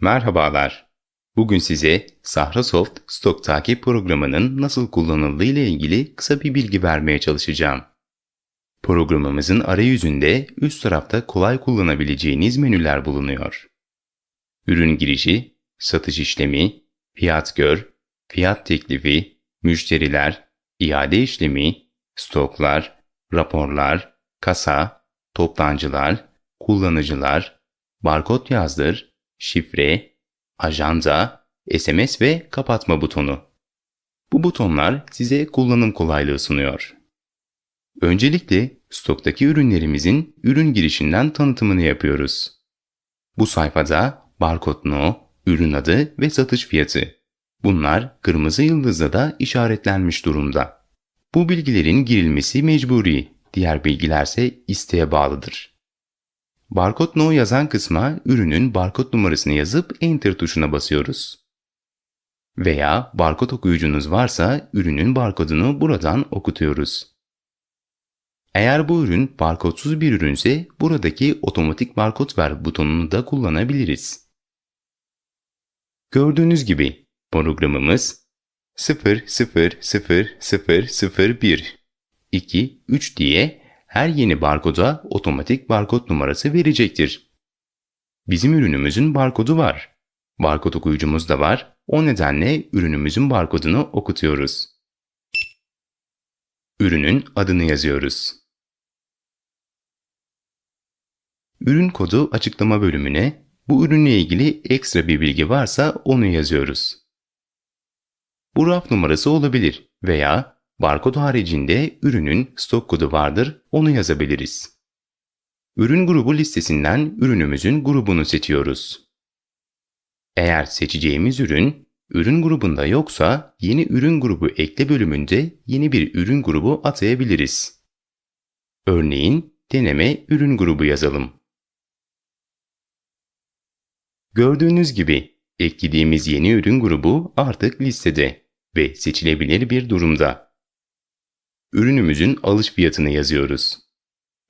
Merhabalar. Bugün size Sahrasoft stok takip programının nasıl kullanıldığı ile ilgili kısa bir bilgi vermeye çalışacağım. Programımızın arayüzünde üst tarafta kolay kullanabileceğiniz menüler bulunuyor. Ürün girişi, satış işlemi, fiyat gör, fiyat teklifi, müşteriler, iade işlemi, stoklar, raporlar, kasa, toptancılar, kullanıcılar, barkod yazdır, şifre, ajanda, SMS ve kapatma butonu. Bu butonlar size kullanım kolaylığı sunuyor. Öncelikle stoktaki ürünlerimizin ürün girişinden tanıtımını yapıyoruz. Bu sayfada barkod no, ürün adı ve satış fiyatı. Bunlar kırmızı yıldızla da işaretlenmiş durumda. Bu bilgilerin girilmesi mecburi, diğer bilgilerse isteğe bağlıdır. Barkod no yazan kısma ürünün barkod numarasını yazıp enter tuşuna basıyoruz. Veya barkod okuyucunuz varsa ürünün barkodunu buradan okutuyoruz. Eğer bu ürün barkodsuz bir ürünse buradaki otomatik barkod ver butonunu da kullanabiliriz. Gördüğünüz gibi programımız 000001 2 3 diye her yeni barkoda otomatik barkod numarası verecektir. Bizim ürünümüzün barkodu var. Barkod okuyucumuz da var. O nedenle ürünümüzün barkodunu okutuyoruz. Ürünün adını yazıyoruz. Ürün kodu açıklama bölümüne bu ürünle ilgili ekstra bir bilgi varsa onu yazıyoruz. Bu raf numarası olabilir veya barkod haricinde ürünün stok kodu vardır onu yazabiliriz. Ürün grubu listesinden ürünümüzün grubunu seçiyoruz. Eğer seçeceğimiz ürün ürün grubunda yoksa yeni ürün grubu ekle bölümünde yeni bir ürün grubu atayabiliriz. Örneğin deneme ürün grubu yazalım. Gördüğünüz gibi eklediğimiz yeni ürün grubu artık listede ve seçilebilir bir durumda. Ürünümüzün alış fiyatını yazıyoruz.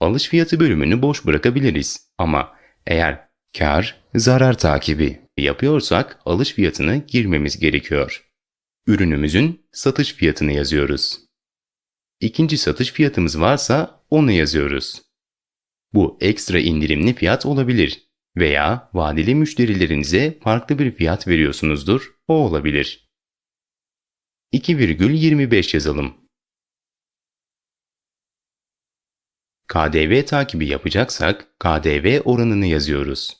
Alış fiyatı bölümünü boş bırakabiliriz ama eğer kar, zarar takibi yapıyorsak alış fiyatını girmemiz gerekiyor. Ürünümüzün satış fiyatını yazıyoruz. İkinci satış fiyatımız varsa onu yazıyoruz. Bu ekstra indirimli fiyat olabilir veya vadeli müşterilerinize farklı bir fiyat veriyorsunuzdur, o olabilir. 2,25 yazalım. KDV takibi yapacaksak KDV oranını yazıyoruz.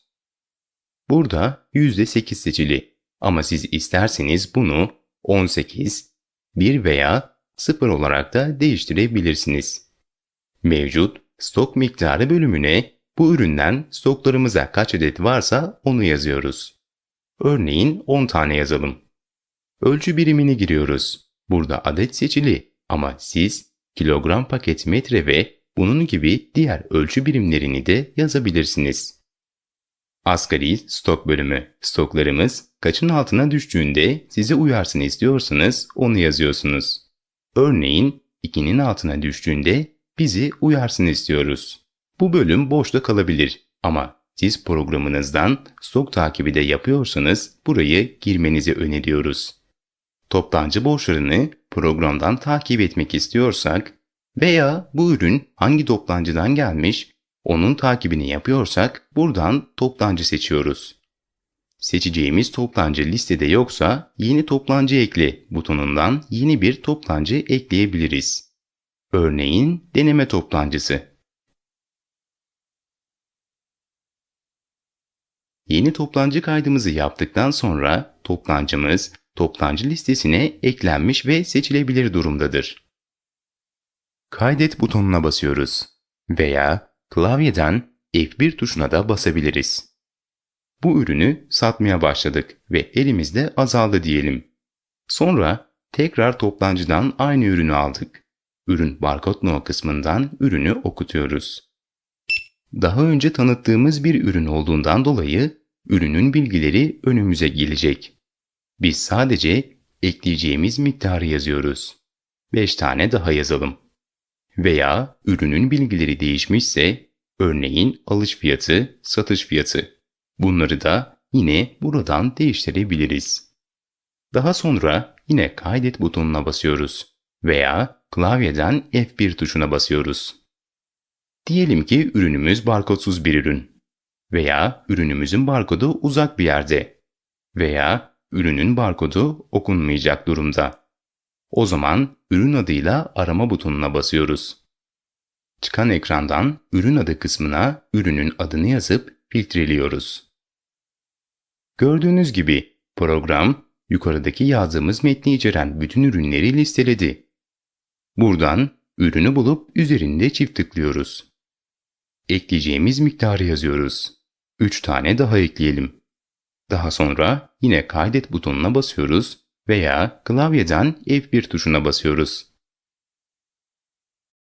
Burada %8 seçili ama siz isterseniz bunu 18, 1 veya 0 olarak da değiştirebilirsiniz. Mevcut stok miktarı bölümüne bu üründen stoklarımıza kaç adet varsa onu yazıyoruz. Örneğin 10 tane yazalım. Ölçü birimini giriyoruz. Burada adet seçili ama siz kilogram paket metre ve bunun gibi diğer ölçü birimlerini de yazabilirsiniz. Asgari stok bölümü. Stoklarımız kaçın altına düştüğünde sizi uyarsın istiyorsanız onu yazıyorsunuz. Örneğin 2'nin altına düştüğünde bizi uyarsın istiyoruz. Bu bölüm boşta kalabilir ama siz programınızdan stok takibi de yapıyorsanız burayı girmenizi öneriyoruz. Toptancı borçlarını programdan takip etmek istiyorsak veya bu ürün hangi toptancıdan gelmiş onun takibini yapıyorsak buradan toptancı seçiyoruz. Seçeceğimiz toptancı listede yoksa yeni toptancı ekle butonundan yeni bir toptancı ekleyebiliriz. Örneğin deneme toptancısı. Yeni toptancı kaydımızı yaptıktan sonra toptancımız toptancı listesine eklenmiş ve seçilebilir durumdadır. Kaydet butonuna basıyoruz veya klavyeden F1 tuşuna da basabiliriz. Bu ürünü satmaya başladık ve elimizde azaldı diyelim. Sonra tekrar toptancıdan aynı ürünü aldık. Ürün barkod no kısmından ürünü okutuyoruz. Daha önce tanıttığımız bir ürün olduğundan dolayı ürünün bilgileri önümüze gelecek. Biz sadece ekleyeceğimiz miktarı yazıyoruz. 5 tane daha yazalım. Veya ürünün bilgileri değişmişse, örneğin alış fiyatı, satış fiyatı. Bunları da yine buradan değiştirebiliriz. Daha sonra yine kaydet butonuna basıyoruz veya klavyeden F1 tuşuna basıyoruz. Diyelim ki ürünümüz barkodsuz bir ürün veya ürünümüzün barkodu uzak bir yerde veya ürünün barkodu okunmayacak durumda. O zaman ürün adıyla arama butonuna basıyoruz. Çıkan ekrandan ürün adı kısmına ürünün adını yazıp filtreliyoruz. Gördüğünüz gibi program yukarıdaki yazdığımız metni içeren bütün ürünleri listeledi. Buradan ürünü bulup üzerinde çift tıklıyoruz. Ekleyeceğimiz miktarı yazıyoruz. 3 tane daha ekleyelim. Daha sonra yine kaydet butonuna basıyoruz veya klavyeden F1 tuşuna basıyoruz.